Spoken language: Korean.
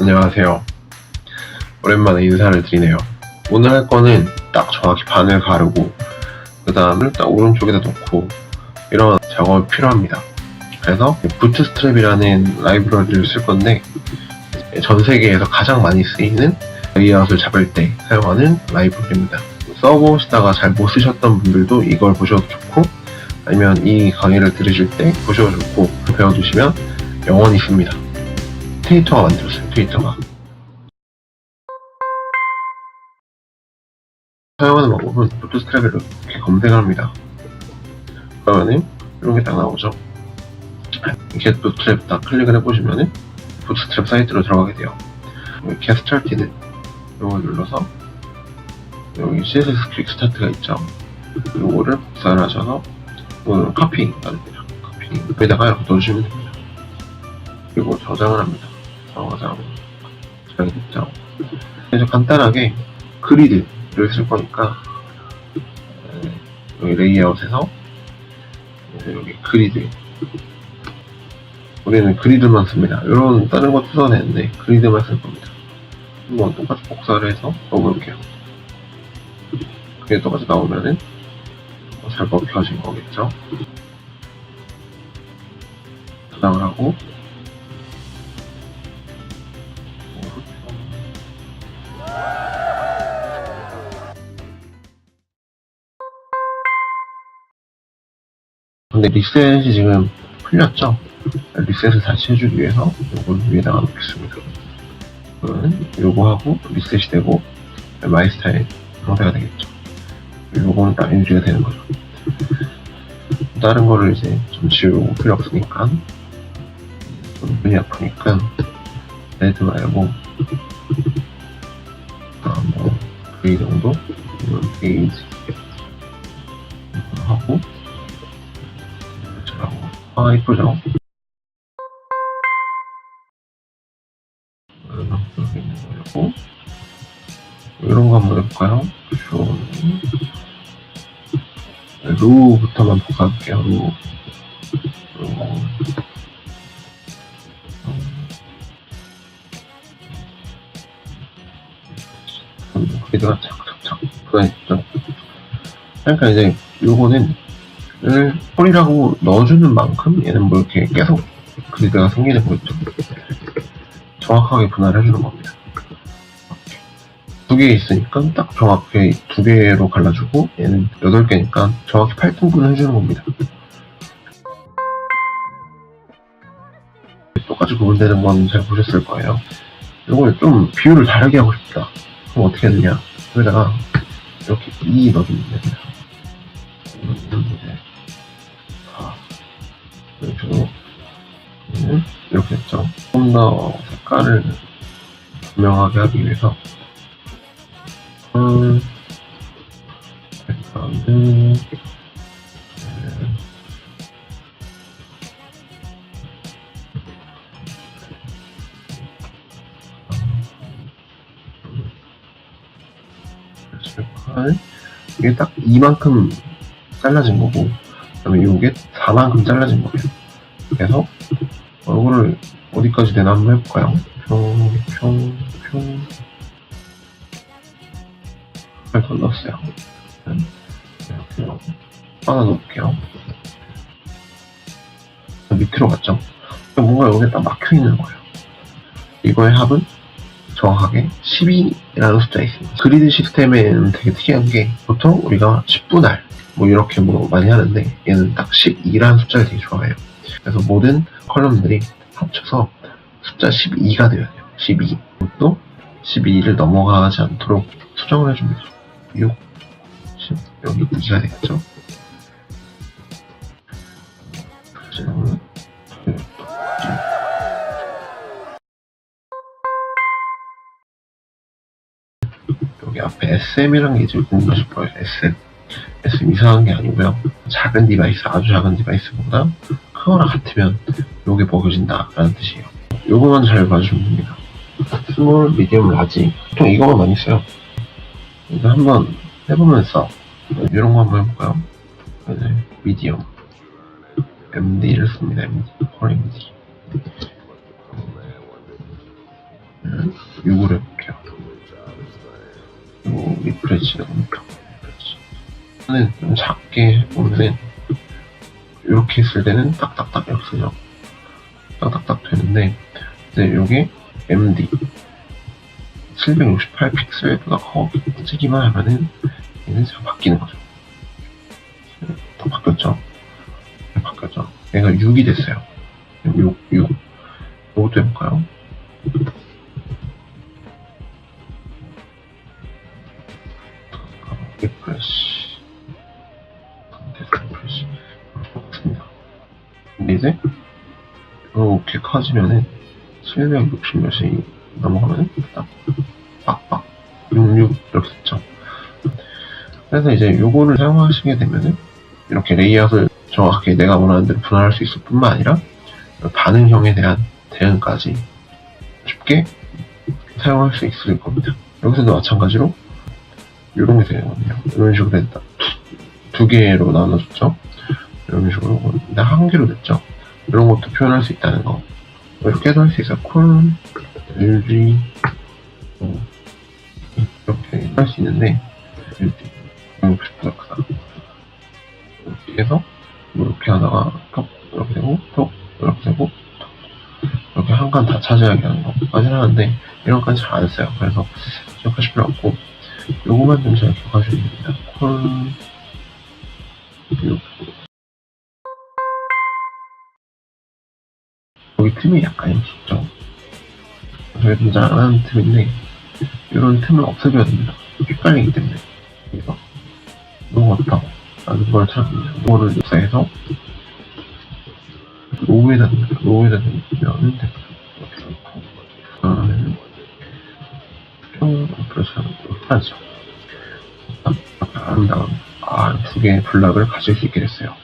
안녕하세요. 오랜만에 인사를 드리네요. 오늘 할 거는 딱 정확히 반을 가르고 그 다음을 딱 오른쪽에다 놓고 이런 작업이 필요합니다. 그래서 부트스트랩이라는 라이브러리를 쓸 건데 전 세계에서 가장 많이 쓰이는 레이아웃을 잡을 때 사용하는 라이브러리입니다. 써보시다가 잘 못 쓰셨던 분들도 이걸 보셔도 좋고 아니면 이 강의를 들으실 때 보셔도 좋고 배워두시면 영원히 씁니다. 트위터가 만들었어요, 트위터가. 사용하는 방법은 부트스트랩을 이렇게 검색을 합니다. 그러면은 이런 게 딱 나오죠. 이렇게 부트스트랩 딱 클릭을 해보시면은 부트스트랩 사이트로 들어가게 돼요. get started 이걸 눌러서 여기 CSS 퀵 스타트가 있죠. 요거를 복사를 하셔서 이거는 카피 됩니다. 카피 여기다가 이렇게 넣어주시면 됩니다. 그리고 저장을 합니다. 저장이 됐죠. 그래서 간단하게 그리드를 쓸 거니까 네, 여기 레이아웃에서 네, 여기 그리드 우리는 그리드만 씁니다. 이런 다른 거 뜯어내는데 그리드만 쓸 겁니다. 한번 똑같이 복사를 해서 넣어볼게요. 그게 똑같이 나오면은 잘 먹혀진 거겠죠. 저장을 하고 근데 리셋이 지금 풀렸죠? 리셋을 다시 해주기 위해서 이걸 위에다가 놓겠습니다. 요거 하고 리셋이 되고 마이 스타일 상태가 되겠죠. 요거는 딱 유지가 되는 거죠. 다른 거를 이제 좀 지우고 필요 없으니까 좀 눈이 아프니까 레드 말고 아, 뭐, 그 정도? 이런 페이지 아 이쁘죠? 이런 거 한번 해볼까요? 복사할게요 루 그리고 음, 그래도 착착착 그러니까 이제 요거는 을 폴이라고 넣어주는 만큼 얘는 뭐 이렇게 계속 그리드가 생기는 거죠 정확하게 분할을 해주는 겁니다 두 개 있으니까 딱 정확히 두 개로 갈라주고 얘는 여덟 개니까 정확히 8등분을 해주는 겁니다. 똑같이 구분되는 건 잘 보셨을 거예요. 이걸 좀 비율을 다르게 하고 싶다. 그럼 어떻게 해야 되냐? 여기다가 이렇게 2 넣어주면 됩니다. 이렇게 음, 이렇게 했죠. 좀 더 색깔을 분명하게 하기 위해서 음, 네. 이게 딱 이만큼 잘라진 거고, 그 다음에 이게 4만큼 잘라진 거예요. 그래서 얼굴을 어디까지 되나 한번 해볼까요? 평, 평, 평. 잘 건넜어요. 이렇게 하나 놓을게요. 밑으로 갔죠? 뭔가 여기에 딱 막혀 있는 거예요. 이거의 합은 정확하게 12라는 숫자가 있습니다. 그리드 시스템에는 되게 특이한 게 보통 우리가 10분할 뭐 이렇게 뭐 많이 하는데 얘는 딱 12라는 숫자가 되게 좋아해요. 그래서 모든 컬럼들이 합쳐서 숫자 12가 되어야 돼요. 12. 또 12를 넘어가지 않도록 수정을 해줍니다. 6, 10, 여기 2가 되겠죠? 여기 앞에 SM이라는 게 지금 보고 싶어요. SM. SM 이상한 게 아니고요. 작은 디바이스, 아주 작은 디바이스보다 크거나 같으면 요게 먹여진다라는 뜻이에요. 요거만 잘 봐주시면 됩니다. 스몰, 미디엄, 라지. 보통 이거만 많이 써요. 이거 한번 해보면서 이런 거 한번 해볼까요? 네, 미디엄 MD를 씁니다. MD, 콜 MD. 요 리프레시가 뭡니까? 리프레시. 저는 좀 작게 해보면은 이렇게 했을 때는 딱딱딱 쓰죠. 딱딱딱 되는데 이제 요게 MD 768 픽셀보다 커지기만 하면은 얘는 잘 바뀌는 거죠. 더 바뀌었죠? 네, 바뀌었죠. 얘가 6이 됐어요. 6, 6. 이것도 해볼까요? 근데 이제, 이렇게 커지면은, 760 몇이 넘어가면, 딱, 빡빡, 66 이렇게 됐죠. 그래서 이제 요거를 사용하시게 되면은, 이렇게 레이아웃을 정확하게 내가 원하는 대로 분할할 수 있을 뿐만 아니라, 반응형에 대한 대응까지 쉽게 사용할 수 있을 겁니다. 여기서도 마찬가지로 이런 게 되거든요. 이런 식으로 됐다. 두 개로 나눠줬죠. 이런 식으로 근데 한 개로 됐죠. 이런 것도 표현할 수 있다는 거. 이렇게도 할수 있어요. 콜, LG, 어, 이렇게 할 수 있는데 LG, 프로덕트다. 이렇게 해서 이렇게 하다가 톡 이렇게 되고 톡 이렇게 되고 톡 이렇게 한 칸 다 차지하게 하는 거까지는 하는데 이런 건 잘 안 써요. 그래서 기억하실 필요 없고 요거만 좀 잘 기억하시면 됩니다. 콜 요. 여기 틈이 약간 있죠. 저희 등장 안 하는 틈인데 이런 틈을 없애줘야 됩니다. 헷갈리기 때문에 이거 너무 어렵다고 라는 걸 찾습니다. 이거를 복사해서 로우에다. 로우에다 넣으면 됩니다. 이렇게 넣고 그러면 뿅 그래서 하죠. 아름다운 아, 두 개의 블락을 가질 수 있게 됐어요.